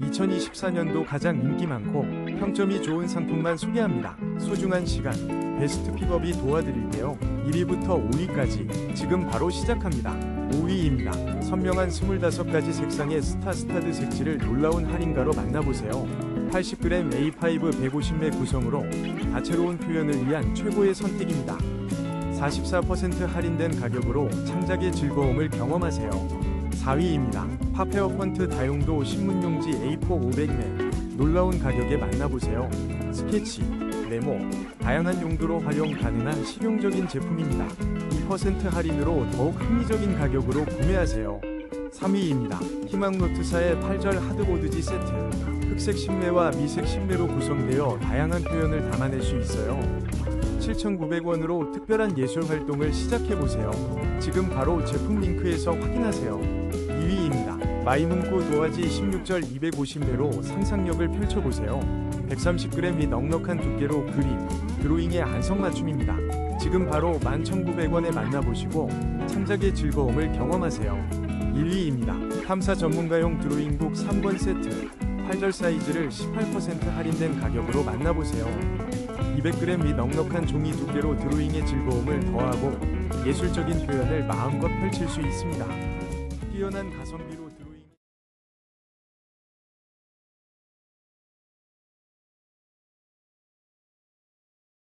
2024년도 가장 인기 많고 평점이 좋은 상품만 소개합니다. 소중한 시간, 베스트 픽업이 도와드릴게요. 1위부터 5위까지 지금 바로 시작합니다. 5위입니다. 선명한 25가지 색상의 스타 스타드 색칠을 놀라운 할인가로 만나보세요. 80g A5 150매 구성으로 다채로운 표현을 위한 최고의 선택입니다. 44% 할인된 가격으로 창작의 즐거움을 경험하세요. 4위입니다. 파페어 펀트 다용도 신문용지 A4 500매 놀라운 가격에 만나보세요. 스케치, 레모, 다양한 용도로 활용 가능한 실용적인 제품입니다. 2% 할인으로 더욱 합리적인 가격으로 구매하세요. 3위입니다. 희망노트사의 8절 하드보드지 세트. 흑색 신매와 미색 신매로 구성되어 다양한 표현을 담아낼 수 있어요. 7,900원으로 특별한 예술 활동을 시작해보세요. 지금 바로 제품 링크에서 확인하세요. 2위입니다. 마이문구 도화지 16절 250매로 상상력을 펼쳐보세요. 130g이 넉넉한 두께로 그림, 드로잉의 안성맞춤입니다. 지금 바로 11,900원에 만나보시고 창작의 즐거움을 경험하세요. 1위입니다. 탐사 전문가용 드로잉북 3권 세트 8절 사이즈를 18% 할인된 가격으로 만나보세요. 200g이 넉넉한 종이 두께로 드로잉의 즐거움을 더하고 예술적인 표현을 마음껏 펼칠 수 있습니다. 뛰어난 가성비로 드로...